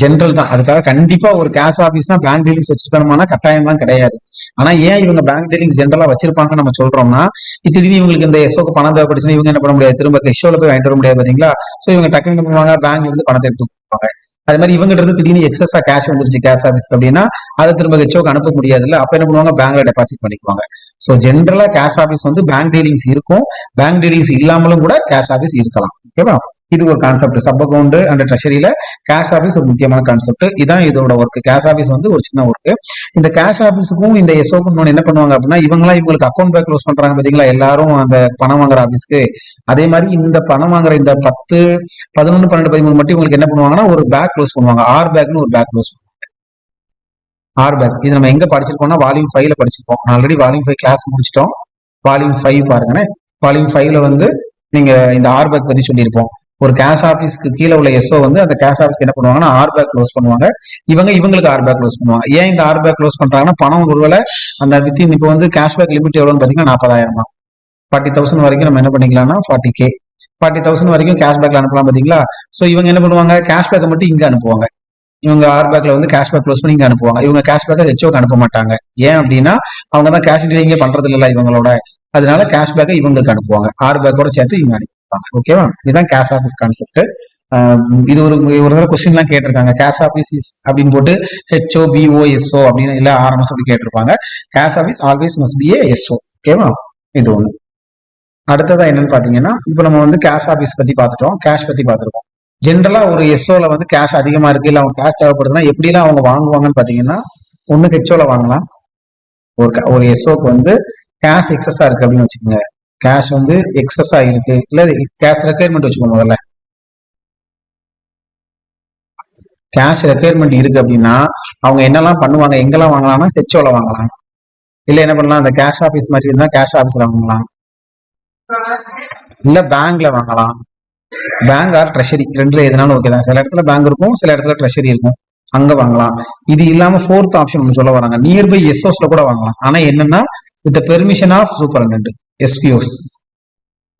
Speaker 1: ஜென்ரல் தான். அதுக்காக கண்டிப்பா ஒரு கேஷ் ஆஃபீஸ்னா பேங்க் டீலிங்ஸ் வச்சிருக்கணுமானா கட்டாயம்லாம் கிடையாது. ஆனா ஏன் இவங்க பேங்க் டீலிங்ஸ் ஜென்ரலா வச்சிருப்பாங்கன்னு நம்ம சொல்றோம்னா இது திடீர்னு இவங்களுக்கு இந்த எஸ்ஓக்கு பணம் தேவைப்படுச்சுன்னா இவங்க என்ன பண்ண முடியாது? திரும்ப எஸ்ஓல போய் வாங்கிட்டு வர முடியாது பாத்தீங்களா? சோ இவங்க டக்குனு என்ன பண்ணுவாங்க? பேங்க்ல இருந்து பணத்தை எடுத்து கொடுப்பாங்க. அது மாதிரி இவங்க இருந்து திடீர்னு எக்ஸஸா கேஷ் வந்துருச்சு கேஷ் ஆஃபீஸ்க்கு அப்படின்னா அதை திரும்ப ஹெச்ஓக்கு அனுப்ப முடியாதுல்ல. அப்ப என்ன பண்ணுவாங்க? பேங்க்ல டெபாசிட் பண்ணிக்குவாங்க. ஸோ ஜென்ரலா கேஷ் ஆஃபீஸ் வந்து பேங்க் டீலிங்ஸ் இருக்கும். பேங்க் டீலிங்ஸ் இல்லாமலும் கூட கேஷ் ஆஃபீஸ் இருக்கலாம். ஓகேவா இது ஒரு கான்செப்ட் சப் அக்கௌண்ட் அண்ட் ட்ரெஷரியில கேஷ் ஆஃபீஸ் ஒரு முக்கியமான கான்செப்ட் இதான் இதோட ஒர்க் கேஷ் ஆஃபீஸ் வந்து ஒரு சின்ன ஒர்க் இந்த கேஷ் ஆஃபீஸுக்கும் இந்த எஸ் ஓபன் என்ன பண்ணுவாங்க அப்படின்னா இவங்களாம் இவங்களுக்கு அக்கௌண்ட் பேக் க்ளோஸ் பண்றாங்க பாத்தீங்களா? எல்லாரும் அந்த பணம் வாங்குற ஆஃபீஸ்க்கு அதே மாதிரி இந்த பணம் வாங்குற இந்த பத்து பதினொன்று பன்னெண்டு பதிமூணு மட்டும் இவங்களுக்கு என்ன பண்ணுவாங்கன்னா ஒரு பேக் க்ளோஸ் பண்ணுவாங்க. ஆர் பேக்னு ஒரு பேக் க்ளோஸ் பண்ணுவாங்க. ஆர்பேக் இது நம்ம எங்க படிச்சிருக்கோம்னா வால்யூம் ஃபைவ்ல படிச்சிருக்கோம். ஆல்ரெடி வால்யூம் ஃபைவ் கிளாஸ் முடிச்சிட்டோம். வால்யூம் ஃபைவ் பாருங்கண்ணே வால்யூம் ஃபைவ்ல வந்து நீங்க இந்த ஆர்பேக் பத்தி சொல்லியிருப்போம். ஒரு கேஷ் ஆஃபீஸ்க்கு கீழே உள்ள எஸ்ஓ வந்து அந்த கேஷ் ஆஃபீஸ்க்கு என்ன பண்ணுவாங்கன்னா ஆர்பேக் க்ளோஸ் பண்ணுவாங்க. இவங்க இவங்களுக்கு ஆர் பேக் க்ளோஸ் பண்ணுவாங்க. ஏன் இந்த ஆர்பேக் க்ளோஸ் பண்றாங்கன்னா பணம் ஒருவேளை அந்த வித்தின் இப்போ வந்து கேஷ்பேக் லிமிட் எவ்வளோன்னு பாத்தீங்கன்னா நாற்பதாயிரம் தான். ஃபார்ட்டி தௌசண்ட் வரைக்கும் நம்ம என்ன பண்ணிக்கலாம்னா ஃபார்ட்டி கே ஃபார்ட்டி தௌசண்ட் வரைக்கும் கேஷ்பேக்ல அனுப்பலாம் பாத்தீங்களா? ஸோ இவங்க என்ன பண்ணுவாங்க? கேஷ்பேக்கை மட்டும் இங்க அனுப்புவாங்க. இவங்க ஆர்பேக்ல வந்து கேஷ்பேக் க்ளோஸ் பண்ணி இங்க அனுப்புவாங்க. இவங்க கேஷ்பேக்கை ஹெச்ஓக்கு அனுப்ப மாட்டாங்க. ஏன் அப்படின்னா அவங்க தான் கேஷ் டீலிங்கே பண்றது இல்லை இவங்களோட. அதனால கேஷ்பேக்கை இவங்களுக்கு அனுப்புவாங்க. ஆர்பேக்கோட சேர்த்து இவங்க அனுப்பிப்பாங்க. ஓகேவா இதுதான் கேஷ் ஆஃபீஸ் கான்செப்ட் இது ஒரு ஒரு தடவை கொஸ்டின் எல்லாம் கேட்டிருக்காங்க. கேஷ் ஆஃபீஸ் இஸ் அப்படின்னு போட்டு ஹெச்ஓ பிஓஎஸ்ஓ அப்படின்னு இல்ல ஆர்எம்எஸ் அப்படி கேட்டிருப்பாங்க. Cash office always must be a SO ஓகேவா இது ஒண்ணு. அடுத்ததா என்னன்னு பாத்தீங்கன்னா இப்போ நம்ம வந்து கேஷ் ஆஃபீஸ் பத்தி பார்த்துட்டோம். கேஷ் பத்தி பார்த்துருக்கோம். ஜென்ரலா ஒரு எஸ்ஓவில் வந்து கேஷ் அதிகமா இருக்கு இல்ல அவங்க கேஷ் தேவைப்படுதுன்னா எப்படிலாம் அவங்க வாங்குவாங்கன்னு பாத்தீங்கன்னா ஒண்ணு ஹெச்ஓவில் வாங்கலாம். ஒரு ஒரு எஸ்ஓக்கு வந்து கேஷ் எக்ஸஸாக இருக்கு அப்படின்னு வச்சுக்கோங்க. கேஷ் வந்து எக்ஸஸா இருக்கு. இல்ல கேஷ் ரெக்குயர்மெண்ட் வச்சுக்கோங்க முதல்ல. கேஷ் ரெக்குயர்மெண்ட் இருக்கு அப்படின்னா அவங்க என்னெல்லாம் பண்ணுவாங்க எங்கெல்லாம் வாங்கலாம்னா ஹெச்ஓவில் வாங்கலாம். இல்ல என்ன பண்ணலாம் அந்த கேஷ் ஆபீஸ் மாதிரி இருந்தால் கேஷ் ஆபீஸ்ல வாங்கலாம். இல்ல பேங்க்ல வாங்கலாம். பேங்க் ஆர் ட்ரெஷரி ரெண்டுல எதுனாலும் ஓகே தான். சில இடத்துல பேங்க் இருக்கும் சில இடத்துல ட்ரெஷரி இருக்கும். அங்க வாங்கலாம். இது இல்லாம ஃபோர்த் ஆப்ஷன் ஒன்று சொல்ல வராங்க. நியர்பை எஸ்ஓஸ்ல கூட வாங்கலாம். ஆனா என்னன்னா with permission of superintendent SPOs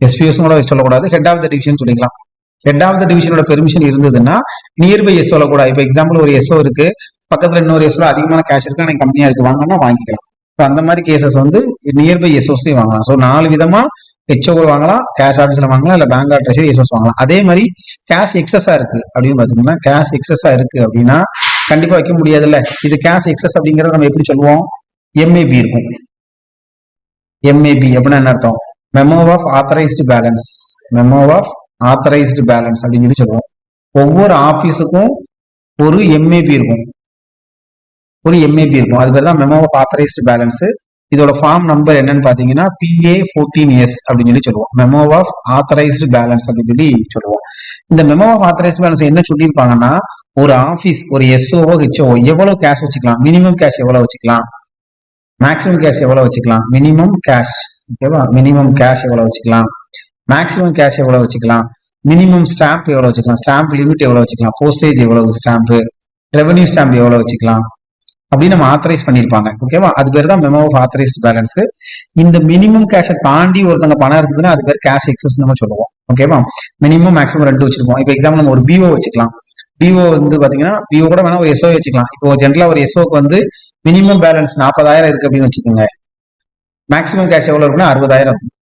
Speaker 1: SPOs கூட சொல்லக்கூடாது. ஹெட் ஆஃப் த டிவிஷன் சொல்லிக்கலாம். ஹெட் ஆஃப் த டிவிஷனோட பெர்மிஷன் இருந்ததுன்னா நியர்பை எஸ்ஓல கூட இப்போ எக்ஸாம்பிள் ஒரு எஸ்ஓ இருக்கு. பக்கத்துல இன்னொரு எஸ்ஓல அதிகமான கேஷ் இருக்கு ஆனால் கம்மியா இருக்கு வாங்கினா வாங்கிக்கலாம். இப்போ அந்த மாதிரி கேசஸ் வந்து நியர்பை எஸ்ஓஸ்லயும் வாங்கலாம். ஸோ நாலு விதமா ஹெச்ஓ வாங்கலாம் கேஷ் ஆஃபீஸில் வாங்கலாம் இல்ல பேங்க் ஆர் ட்ரெஷரி எஸ்ஓஸ் வாங்கலாம். அதே மாதிரி கேஷ் எக்ஸஸா இருக்கு அப்படின்னு பாத்தீங்கன்னா கேஷ் எக்ஸஸா இருக்கு அப்படின்னா கண்டிப்பா வைக்க முடியாதுல்ல. இது கேஷ் எக்ஸஸ் அப்படிங்கறத நம்ம எப்படி சொல்லுவோம்? எம்ஏபி இருக்கும். எம்ஏபி அப்படின்னா என்ன அர்த்தம்? Memo of authorised balance memo of authorised balance அப்படின்னு சொல்லி சொல்லுவோம். ஒவ்வொரு ஆபீஸுக்கும் ஒரு எம்ஏபி இருக்கும். ஒரு எம்ஏபி இருக்கும். அது பேர் தான் மெமோ ஆஃப் ஆத்தரைஸ்டு பேலன்ஸ் இதோட ஃபார்ம் நம்பர் என்னன்னு பாத்தீங்கன்னா பிஏ ஃபோர்டீன் எஸ் அப்படின்னு சொல்லி சொல்லுவோம். மெமோ ஆஃப் ஆத்தரைஸ்டு பேலன்ஸ் அப்படின்னு சொல்லி சொல்லுவோம். இந்த மெமோ ஆஃப் ஆத்தரைஸ்டு பேலன்ஸ் என்ன சொல்லியிருப்பாங்கன்னா ஒரு ஆஃபீஸ் ஒரு எஸ்ஓஓ ஹெச்ஓ எவ்வளவு கேஷ் வச்சுக்கலாம்? மினிமம் கேஷ் எவ்வளவு வச்சுக்கலாம்? மேக்ஸிமம் கேஷ் எவ்வளவு வச்சுக்கலாம்? மினிமம் கேஷ் ஓகேவா மினிமம் கேஷ் எவ்வளவு வச்சுக்கலாம்? மேக்ஸிமம் கேஷ் எவ்வளவு வச்சுக்கலாம்? மினிமம் ஸ்டாம்ப் எவ்வளவு வச்சுக்கலாம்? ஸ்டாம்ப் லிமிட் எவ்வளவு வச்சுக்கலாம்? போஸ்டேஜ் எவ்வளவு? ஸ்டாம்ப் ரெவன்யூ ஸ்டாம்ப் எவ்வளவு வச்சுக்கலாம்? அப்படின்னு நம்ம ஆத்தரைஸ் பண்ணியிருப்பாங்க. ஓகேவா அது பேர் தான் மெமோ ஆஃப் ஆத்தரைஸ்ட் பேலன்ஸ் இந்த மினிமம் கேஷை தாண்டி ஒருத்தங்க பணம் இருந்ததுன்னா அது பேர் கேஷ் எக்ஸஸ் நம்ம சொல்லுவோம். ஓகேவா மினிமம் மேக்ஸிமம் ரெண்டு வச்சிருப்போம். இப்போ எக்ஸாம்பிள் நம்ம ஒரு பிஓ வச்சுக்கலாம். பிஓ வந்து பாத்தீங்கன்னா பிஓ கூட வேணா ஒரு எஸ்ஓ வச்சுக்கலாம். இப்போ ஜென்ரலா ஒரு எஸ்ஓக்கு வந்து மினிமம் பேலன்ஸ் நாற்பதாயிரம் இருக்கு அப்படின்னு வச்சுக்கோங்க. மேக்ஸிமம் கேஷ் எவ்வளவு இருக்குன்னா அறுபதாயிரம் இருக்கும்.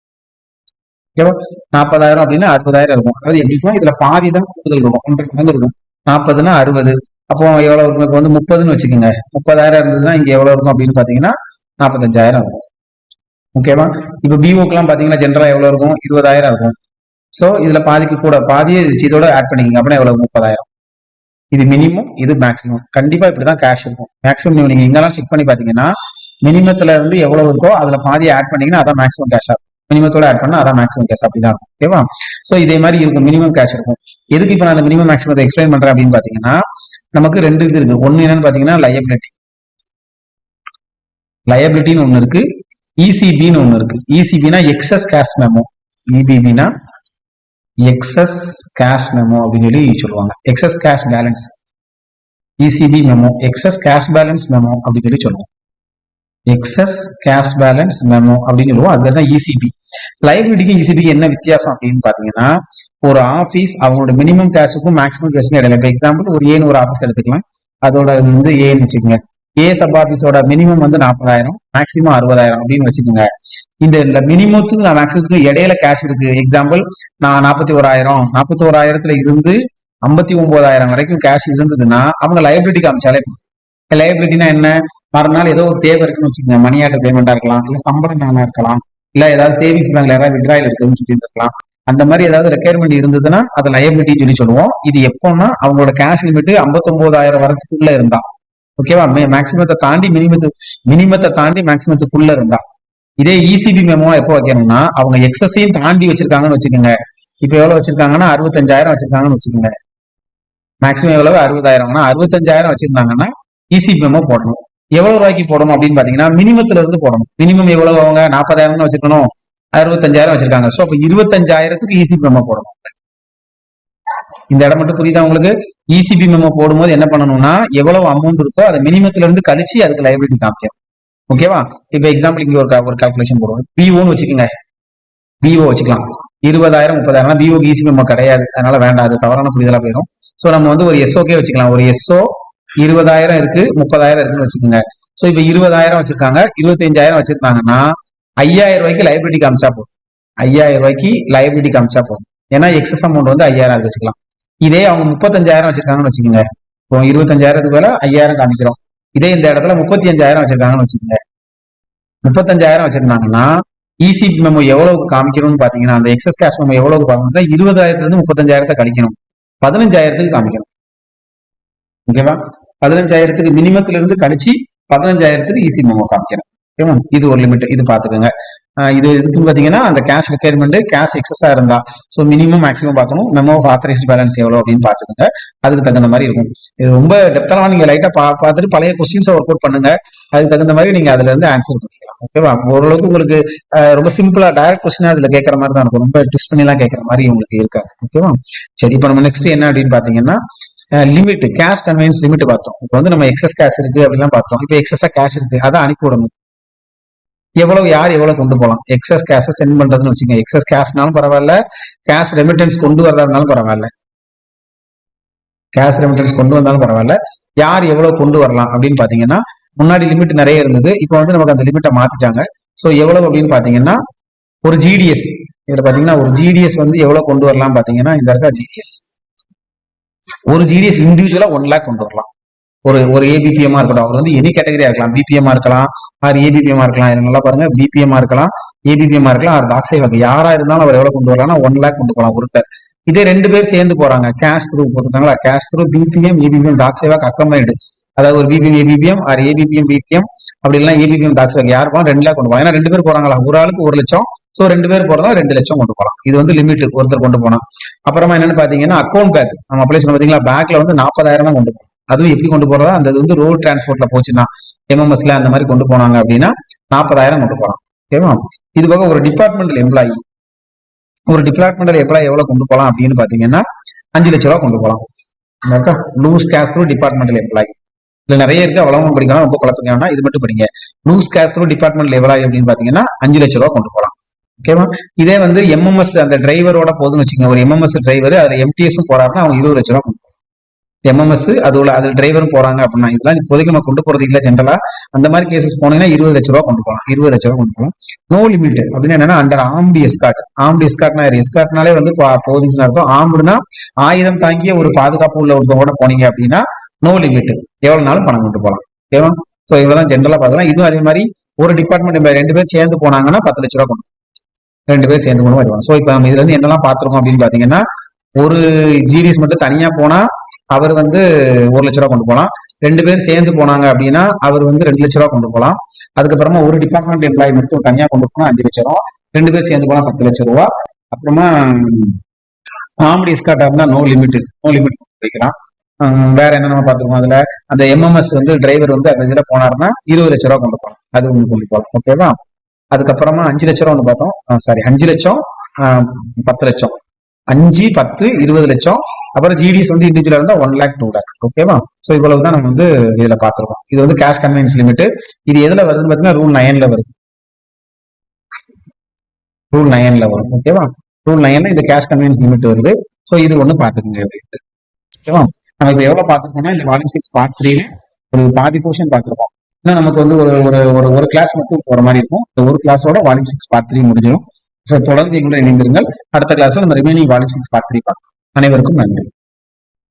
Speaker 1: ஓகேவா நாற்பதாயிரம் அப்படின்னா அறுபதாயிரம் இருக்கும். அதாவது எப்படின்னா இதுல பாதி தான் கூடுதல் இருக்கும் ஒன்றரை மடங்கு இருக்கும் நாற்பதுன்னா அறுபது. அப்போ எவ்வளவு இருக்கும்? இப்போ வந்து முப்பதுன்னு வச்சுக்கோங்க. முப்பதாயிரம் இருந்ததுன்னா இங்க எவ்வளவு இருக்கும் அப்படின்னு பாத்தீங்கன்னா நாற்பத்தஞ்சாயிரம் இருக்கும் ஓகேவா இப்போ பிஓக்கெல்லாம் பாத்தீங்கன்னா ஜென்ரலா எவ்வளவு இருக்கும்? இருபதாயிரம் இருக்கும். ஸோ இதுல பாதிக்கு கூட பாதியே இதோட ஆட் பண்ணிக்கோங்க. அப்படின்னா எவ்வளவு? முப்பதாயிரம். இது மினிமம் இது மேக்ஸிமம் கண்டிப்பா இப்படிதான் கேஷ் இருக்கும். மேக்ஸிமம் நீங்க எங்கெல்லாம் செக் பண்ணி பாத்தீங்கன்னா மினிமத்துல இருந்து எவ்வளவு இருக்கோ அதுல பாதியை ஆட் பண்ணீங்கன்னா அதான் மேக்ஸிமம் கேஷாக இருக்கும். மினிமத்தோட ஆட் பண்ணா அதான் மேக்ஸிமம் கேஷ் அப்படிதான் இருக்கும். ஓகேவா சோ இதே மாதிரி இருக்கும் மினிமம் கேஷ் இருக்கும். எதுக்கு இப்ப நான் அந்த மினிமம் மேக்ஸிமத்தை எக்ஸ்பிளைன் பண்றேன் அப்படின்னு பாத்தீங்கன்னா நமக்கு ரெண்டு இது இருக்கு. ஒன்னு என்னன்னு பாத்தீங்கன்னா லயபிலிட்டி லயபிலிட்டின்னு ஒண்ணு இருக்கு. இசிபின்னு ஒண்ணு இருக்கு. இசிபினா எக்ஸஸ் கேஷ் மெமோ இபிபினா எக்ஸஸ் கேஷ் மெமோ அப்படின்னு சொல்லி சொல்லுவாங்க. Excess cash balance ECB memo excess cash balance memo அப்படின்னு சொல்லி சொல்லுவோம். எக்ஸஸ் கேஷ் பேலன்ஸ் மெமோ அப்படின்னு சொல்லுவோம். அதுதான் தான் இசிபி லைபிலிட்டிக்கும் இசிபிக்கு என்ன வித்தியாசம் அப்படின்னு பாத்தீங்கன்னா ஒரு ஆபீஸ் அவங்களோட மினிமம் கேஷுக்கும் மேக்ஸிமம் கேஷுக்கும் இடையில. இப்போ எக்ஸாம்பிள் ஒரு ஏன்னு ஒரு ஆஃபீஸ் எடுத்துக்கலாம். அதோட இது வந்து ஏன்னு வச்சுக்கோங்க. ஏ சப் ஆபீஸோட மினிமம் வந்து நாற்பதாயிரம் மேக்ஸிமம் அறுபதாயிரம் அப்படின்னு வச்சுக்கோங்க. இந்த மினிமத்துக்கும் நான் மேக்ஸிமத்துக்கும் இடையில கேஷ் இருக்கு. எக்ஸாம்பிள் நான் நாற்பத்தி ஓராயிரம் நாற்பத்தி ஓராயிரத்துல இருந்து ஐம்பத்தி ஒன்பதாயிரம் வரைக்கும் கேஷ் இருந்ததுன்னா அவங்க லைபிலிட்டி காமிச்சாலே லைபிலிட்டினா என்ன? மறுநாள் ஏதோ ஒரு தேவை இருக்குன்னு வச்சுக்கோங்க. மணி ஆர்டர் பேமெண்டா இருக்கலாம் இல்ல சம்பளம் நானா இருக்கலாம் இல்ல ஏதாவது சேவிங்ஸ் பேங்க்ல யாராவது விட்ராயல் இருக்குதுன்னு சொல்லி இருக்கலாம். அந்த மாதிரி ஏதாவது ரெக்குயர்மெண்ட் இருந்ததுன்னா அதை லயபிலிட்டி சொல்லி சொல்லுவோம். இது எப்போன்னா அவங்களோட கேஷ் லிமிட் ஐம்பத்தொன்பதாயிரம் வரத்துக்குள்ள இருந்தா. ஓகேவா மேக்சிமத்தை தாண்டி மினிமத்து மினிமத்தை தாண்டி மேக்சிமத்துக்குள்ள இருந்தா. இதே இசிபி மெமோ எப்போ வைக்கணும்னா அவங்க எக்ஸஸையும் தாண்டி வச்சிருக்காங்கன்னு வச்சுக்கோங்க. இப்ப எவ்வளவு வச்சிருக்காங்கன்னா அறுபத்தஞ்சாயிரம் வச்சிருக்காங்கன்னு வச்சுக்கோங்க. மேக்சிமம் எவ்வளவு? அறுபதாயிரம்னா அறுபத்தஞ்சாயிரம் வச்சிருந்தாங்கன்னா இசிபி மெமோ போடணும். எவ்வளவு ரூபாய்க்கு போடணும் அப்படின்னு பாத்தீங்கன்னா மினிமத்துல இருந்து போடணும். மினிமம் எவ்வளவு அவங்க? நாற்பதாயிரம்னு வச்சுக்கணும். அறுபத்தஞ்சாயிரம் வச்சிருக்காங்க. ஸோ அப்ப இருபத்தஞ்சாயிரத்துக்கு இசிபி மெமோ போடணும். இந்த இடம் மட்டும் புரியுதா உங்களுக்கு? இசிபி மெமோ போடும்போது என்ன பண்ணணும்னா எவ்வளவு அமௌண்ட் இருக்கோ அதை மினிமத்துல இருந்து கழிச்சு அதுக்கு லைபிலிட்டி காமிக்கும். ஓகேவா இப்ப எக்ஸாம்பிள் இங்க ஒரு ஒரு கால்குலேஷன் போடுவோம். பிஓன்னு வச்சுக்கோங்க. பிஓ வச்சுக்கலாம். இருபதாயிரம் முப்பதாயிரம் பிஓ இசிபி மெமோ கிடையாது. அதனால வேண்டாம். அது தவறான புரிதலா போயிடும். ஸோ நம்ம வந்து ஒரு எஸ்ஓகே வச்சுக்கலாம். ஒரு எஸ்ஓ இருபதாயிரம் இருக்கு முப்பதாயிரம் இருக்குன்னு வச்சுக்கோங்க. ஸோ இப்போ இருபதாயிரம் வச்சிருக்காங்க இருபத்தஞ்சாயிரம் வச்சிருந்தாங்கன்னா ஐயாயிரம் ரூபாய்க்கு லைபிலிட்டி காமிச்சா போதும். ஐயாயிரம் ரூபாய்க்கு லைபிலிட்டி காமிச்சா போதும். ஏன்னா எக்ஸஸ் அமௌண்ட் வந்து ஐயாயிரம் அது வச்சுக்கலாம். இதே அவங்க முப்பத்தஞ்சாயிரம் வச்சிருக்காங்கன்னு வச்சுக்கோங்க. இப்போ இருபத்தஞ்சாயிரத்துக்கு மேல ஐயாயிரம் காமிக்கிறோம். இதே இந்த இடத்துல முப்பத்தி அஞ்சாயிரம் வச்சிருக்காங்கன்னு வச்சுக்கோங்க. முப்பத்தஞ்சாயிரம் வச்சிருந்தாங்கன்னா இசிபி மெமோ எவ்வளவுக்கு காமிக்கணும்னு பாத்தீங்கன்னா அந்த எக்ஸஸ் கேஷ் மெமோ எவ்வளவுக்கு பார்க்கணும்னா இருபதாயிரத்துல இருந்து முப்பத்தஞ்சாயிரத்தை கழிக்கணும். பதினஞ்சாயிரத்துக்கு காமிக்கணும். ஓகேவா பதினஞ்சாயிரத்துக்கு மினிமத்துல இருந்து கழிச்சு பதினஞ்சாயிரத்துக்கு ஈஸி மோமோ காமிக்கிறேன். ஓகேவா இது ஒரு லிமிட் இது பாத்துக்கோங்க. இது இதுக்குன்னு பாத்தீங்கன்னா அந்த கேஷ் ரெக்யர்மெண்ட் கேஷ் எக்ஸஸா இருந்தா ஸோ மினிமம் மேக்ஸிமம் பார்க்கணும். மெமோ ஆஃப் ஆத்தரைஸ்ட் பேலன்ஸ் எவ்வளவு அப்படின்னு பாத்துக்கோங்க. அதுக்கு தகுந்த மாதிரி இருக்கும். இது ரொம்ப டெப்தெல்லாம் நீங்க லைட்டா பா பார்த்துட்டு பழைய கொஸ்டின்ஸ் ஒர்க் அவுட் பண்ணுங்க. அதுக்கு தகுந்த மாதிரி நீங்க அதுல இருந்து ஆன்சர் பண்ணிக்கலாம். ஓகேவா ஓரளவுக்கு உங்களுக்கு ஆஹ் ரொம்ப சிம்பிளா டைரக்ட் கொஸ்டின் அதுல கேட்கற மாதிரி தான் இருக்கும். ரொம்ப ட்விஸ்ட் பண்ணி எல்லாம் கேட்கற மாதிரி உங்களுக்கு இருக்காது. ஓகேவா சரி இப்போ நம்ம நெக்ஸ்ட் என்ன அப்படின்னு பாத்தீங்கன்னா லிமிட் கேஷ் கன்வீனியன்ஸ் லிமிட் பார்த்தோம். இப்போ வந்து நம்ம எக்ஸஸ் கேஷ் இருக்கு அப்படிலாம் பார்த்தோம். இப்போ எக்ஸஸா கேஷ் இருக்கு. அதை அனுப்பி விடணும். எவ்வளவு யார் எவ்வளவு கொண்டு போகலாம்? எக்ஸஸ் கேஷை சென்ட் பண்றதுன்னு வச்சுக்கோங்க. எக்ஸஸ் கேஷ்னாலும் பரவாயில்ல. கேஷ் ரெமிட்டன்ஸ் கொண்டு வரதா இருந்தாலும் பரவாயில்ல. கேஷ் ரெமிட்டன்ஸ் கொண்டு வந்தாலும் பரவாயில்ல. யார் எவ்வளவு கொண்டு வரலாம் அப்படின்னு பாத்தீங்கன்னா முன்னாடி லிமிட் நிறைய இருந்தது. இப்போ வந்து நமக்கு அந்த லிமிட்டை மாத்திட்டாங்க. ஸோ எவ்வளவு அப்படின்னு பாத்தீங்கன்னா ஒரு ஜிடிஎஸ் இதுல பாத்தீங்கன்னா ஒரு ஜிடிஎஸ் வந்து எவ்வளவு கொண்டு வரலாம் பாத்தீங்கன்னா இந்த இருக்கா ஜிடிஎஸ் ஒரு ஜிடிஎஸ் இண்டிவிஜுவலா ஒன் லேக் கொண்டு வரலாம் ஒரு ஒரு ஏபிபிஎம்மா இருக்கட்டும் அவர் வந்து எனி கேட்டகரியா இருக்கலாம் பிபிஎம்மா இருக்கலாம் ஆர் ஏபிபிஎம்மா இருக்கலாம் இது நல்லா பாருங்க பிபிஎம்மா இருக்கலாம் ஏபிபிஎம்மா இருக்கலாம் ஆர் தாக்ஸை வகை யாரா இருந்தாலும் அவர் எவ்வளவு கொண்டு வரலாம்னா ஒன் லேக் கொண்டு போகலாம் ஒருத்தர் இதே ரெண்டு பேர் சேர்ந்து போறாங்க cash through போட்டுருக்காங்களா cash through BPM ABPM Dak Sevak accompanied அதாவது ஒரு BPM ABPM or ABPM BPM அப்படி இல்லைன்னா ஏபிபிஎம் டாக்ஸேவாக் யார் போனால் ரெண்டு லேக் கொண்டு போகலாம் ஏன்னா ரெண்டு பேர் போறாங்களா ஒரு ஆளுக்கு ஒரு லட்சம் ஸோ ரெண்டு பேர் போறதா ரெண்டு லட்சம் கொண்டு போகலாம் இது வந்து லிமிட் ஒருத்தர் கொண்டு போனா. அப்புறமா என்னன்னு பாத்தீங்கன்னா அக்கௌண்ட் பேக் நம்ம அப்ளை சொன்ன பாத்தீங்களா பேக்ல வந்து நாற்பதாயிரம் தான் கொண்டு போகணும். அதுவும் எப்படி கொண்டு போறதா? அந்த இது வந்து ரோட் டிரான்ஸ்போர்ட்ல போச்சுன்னா எம்எம்எஸ்ல அந்த மாதிரி கொண்டு போனாங்க அப்படின்னா நாற்பதாயிரம் கொண்டு போகலாம். ஓகேவா இது போக ஒரு டிபார்ட்மெண்டல் எம்ப்ளாயி ஒரு டிபார்ட்மெண்டல் எம்ப்ளாயி எவ்வளவு கொண்டு போகலாம் அப்படின்னு பாத்தீங்கன்னா அஞ்சு லட்ச ரூபா கொண்டு போகலாம். Loose cash through departmental employee இல்ல நிறைய இருக்கு. அவ்வளவு படிக்கணும். ரொம்ப குழப்பம். இது மட்டும் படிங்க. லூஸ் கேஷ் த்ரூ டிபார்ட்மெண்ட் லெவலா அப்படின்னு பாத்தீங்கன்னா அஞ்சு லட்ச ரூபா கொண்டு போகலாம். ஓகேவா இதே வந்து எம்எம்எஸ் அந்த டிரைவரோட போதுன்னு வச்சுக்கோங்க. ஒரு எம்எம்எஸ் டிரைவர் அதுல எம்டிஎஸும் போறாருன்னா அவங்க இருபது லட்ச ரூபா கொண்டு எம்எம்எஸ் அதோட அது டிரைவரும் போறாங்க அப்படின்னா இதெல்லாம் இப்போதைக்கு நம்ம கொண்டு போறது இல்லை ஜென்ரலா அந்த மாதிரி கேசஸ் போனீங்கன்னா இருபது லட்ச ரூபா கொண்டு போகலாம். இருபது லட்ச ரூபா கொண்டு போகலாம். நோ லிமிட் அப்படின்னு என்னன்னா அண்டர் ஆம்டி எஸ்காட் ஆம்டி எஸ்காட்னா எஸ்காட்னாலே வந்து போலீஸ் அர்த்தம். ஆம்புனா ஆயுதம் தாங்கிய ஒரு பாதுகாப்பு உள்ள ஒருத்தவங்க போனீங்க அப்படின்னா நோ லிமிட் எவ்வளவு நாளும் பணம் கொண்டு போகலாம். ஓகேவா ஸோ இவ்வளவுதான் ஜென்ரலா பார்த்தலாம் இதுவும் அதே மாதிரி ஒரு டிபார்ட்மெண்ட் ரெண்டு பேர் சேர்ந்து போனாங்கன்னா பத்து லட்ச ரூபா கொண்டு ரெண்டு பேர் சேர்ந்து போகணும் வச்சுக்கோங்க ஸோ இப்போ நம்ம இதுல இருந்து என்னெல்லாம் பார்த்துருக்கோம் அப்படின்னு பாத்தீங்கன்னா ஒரு ஜிடிஎஸ் மட்டும் தனியா போனா அவர் வந்து ஒரு லட்ச ரூபா கொண்டு போகலாம். ரெண்டு பேர் சேர்ந்து போனாங்க அப்படின்னா அவர் வந்து ரெண்டு லட்ச ரூபா கொண்டு போகலாம். அதுக்கப்புறமா ஒரு டிபார்ட்மெண்ட் எம்ப்ளாயி மட்டும் தனியா கொண்டு போனா அஞ்சு லட்சம் ரூபா ரெண்டு பேர் சேர்ந்து போனா பத்து லட்சம் ரூபா. அப்புறமா காமெடி ஸ்காட்டா இருந்தா நோ லிமிட் நோ லிமிட் வைக்கலாம். வேற என்ன நம்ம பார்த்துருக்கோம் அதுல? அந்த எம்எம்எஸ் வந்து டிரைவர் வந்து அந்த இதுல போனாருன்னா இருபது லட்ச ரூபா கொண்டு போகலாம். அது ஒன்று கொண்டு போகலாம். ஓகேவா அதுக்கப்புறமா அஞ்சு லட்ச ரூபா ஒன்று பார்த்தோம் சாரி அஞ்சு லட்சம் பத்து லட்சம். அஞ்சு பத்து இருபது லட்சம். அப்புறம் ஜிடிஎஸ் வந்து இண்டிவிஜுவலா இருந்தா ஒன் லேக் டூ லேக் ஓகேவா ஸோ இவ்வளவு தான் நம்ம வந்து இதுல பார்த்துருக்கோம். இது வந்து கேஷ் கன்வீனியன்ஸ் லிமிட் இது எதுல வருதுன்னு பார்த்தீங்கன்னா ரூல் நைன்ல வருது. ரூல் நைன்ல வரும். ஓகேவா ரூல் நைன்ல இந்த கேஷ் கன்வீனியன்ஸ் லிமிட் வருது. ஸோ இது ஒன்று பார்த்துக்குங்க. அப்படின்ட்டு ஓகேவா நம்ம இப்போ எவ்வளவு பார்த்துருக்கோம்னா இந்த வால்யூம் சிக்ஸ் பார்ட் த்ரீல ஒரு பாதி போர்ஷன் பார்த்துருக்கோம். இன்னும் நமக்கு வந்து ஒரு ஒரு ஒரு ஒரு கிளாஸ் மட்டும் போற மாதிரி இருக்கும். இந்த ஒரு கிளாஸோட வால்யூம் சிக்ஸ் பார்ட் த்ரீ முடிஞ்சிடும் ஸோ தொடர்ந்து எங்களுடன் இணைந்திருங்கள். அடுத்த கிளாஸ்ல நம்ம remaining volume six part three பார்க்கலாம். அனைவருக்கும் நன்றி.